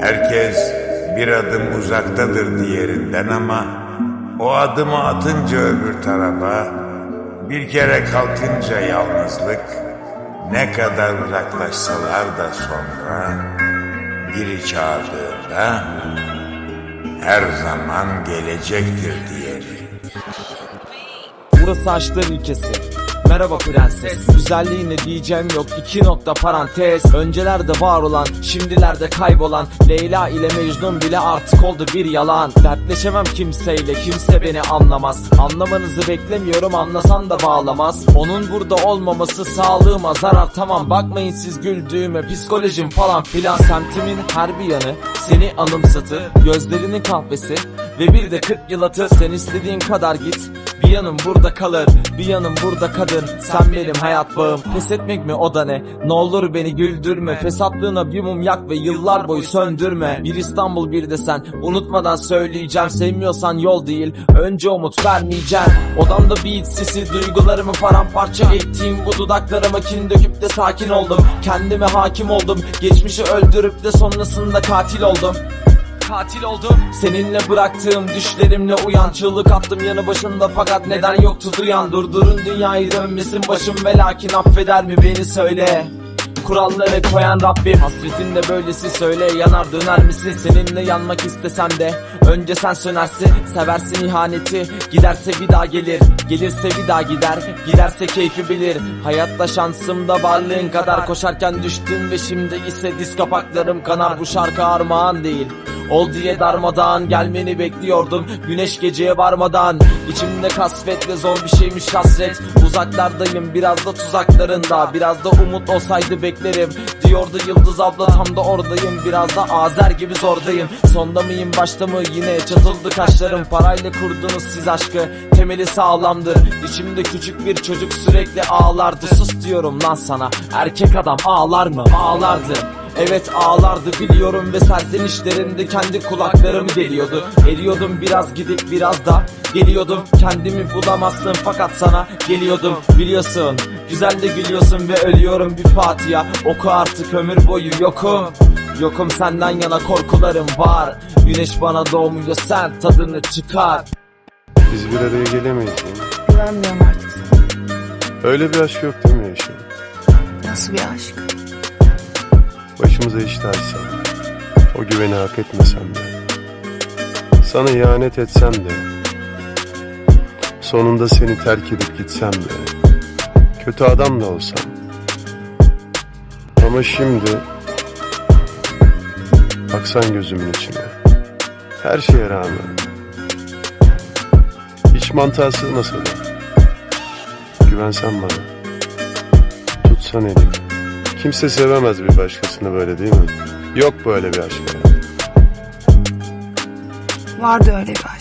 Herkes bir adım uzaktadır diğerinden ama o adımı atınca öbür tarafa bir kere kalkınca yalnızlık ne kadar uzaklaşsalar da sonra biri çağırdığında her zaman gelecektir diğeri. Burası aşklar ülkesi Merhaba prenses. Güzelliğine diyeceğim yok. İki nokta parantez. Öncelerde var olan şimdilerde kaybolan Leyla ile Mecnun bile artık oldu bir yalan. Dertleşemem kimseyle kimse beni anlamaz. Anlamanızı beklemiyorum anlasan da bağlamaz. Onun burada olmaması sağlığıma zarar. Tamam bakmayın siz güldüğüme psikolojim falan filan. Semtimin her bir yanı seni anımsatır. Gözlerinin kahvesi ve bir de 40 yıl atı Sen istediğin kadar git. Bir yanım burada kalır, bir yanım burada kadın. Sen benim hayat bağım, pes etmek mi o da ne? Ne olur beni güldürme, fesatlığına bir mum yak ve yıllar boyu söndürme. Bir İstanbul bir de sen, unutmadan söyleyeceğim. Sevmiyorsan yol değil, önce umut vermeyeceğim. Odamda beat sesi, duygularımı paramparça ettiğim Bu dudaklarıma kin döküp de sakin oldum. Kendime hakim oldum, geçmişi öldürüp de sonrasında katil oldum katil oldum. Seninle bıraktığım düşlerimle uyan. Çığlık attım yanı başında fakat neden yoktu duyan? Durdurun dünyayı dönmesin başım ve lakin affeder mi beni söyle. Kuralları koyan Rabbim Hasretinde böylesi söyle. Yanar döner misin Seninle yanmak istesem de? Önce sen sönersin Seversin ihaneti. Giderse bir daha gelir Gelirse bir daha gider. Giderse keyfi bilir. Hayatta şansımda varlığın kadar. Koşarken düştüm ve şimdi ise diz kapaklarım kanar. Bu şarkı armağan değil Ol diye darmadağın gelmeni bekliyordum. Güneş geceye varmadan. İçimde kasvet ve zor bir şeymiş hasret. Uzaklardayım biraz da tuzaklarında. Biraz da umut olsaydı beklerim. Diyordu Yıldız abla tam da oradayım. Biraz da Azer gibi zordayım. Sonda mıyım başta mı? Yine çatıldı kaşlarım. Parayla kurdunuz siz aşkı. Temeli sağlamdır. İçimde küçük bir çocuk sürekli ağlardı. Sus diyorum lan sana. Erkek adam ağlar mı? Ağlardı Evet ağlardı biliyorum ve serzenişlerinde kendi kulaklarımı deliyordu Eriyordum biraz gidip biraz da geliyordum Kendimi bulamazsın fakat sana geliyordum Biliyorsun güzel de gülüyorsun ve ölüyorum bir Fatiha Oku artık ömür boyu yokum Yokum senden yana korkularım var Güneş bana doğmuyor sen tadını çıkar Biz bir araya gelemeyiz değil mi? Güvenmiyorum artık sana. Öyle bir aşk yok değil mi Yeşil? Nasıl bir aşk? Başımıza işte açsam. O güveni hak etmesem de. Sana ihanet etsem de. Sonunda seni terk edip gitsem de. Kötü adam da olsam. Ama şimdi baksan gözümün içine. Her şeye rağmen. Hiç mantığa sığmasa da. Güvensen bana. Tutsan elimi. Kimse sevemez bir başkasını böyle değil mi? Yok böyle bir aşk. Vardı öyle bir aşk.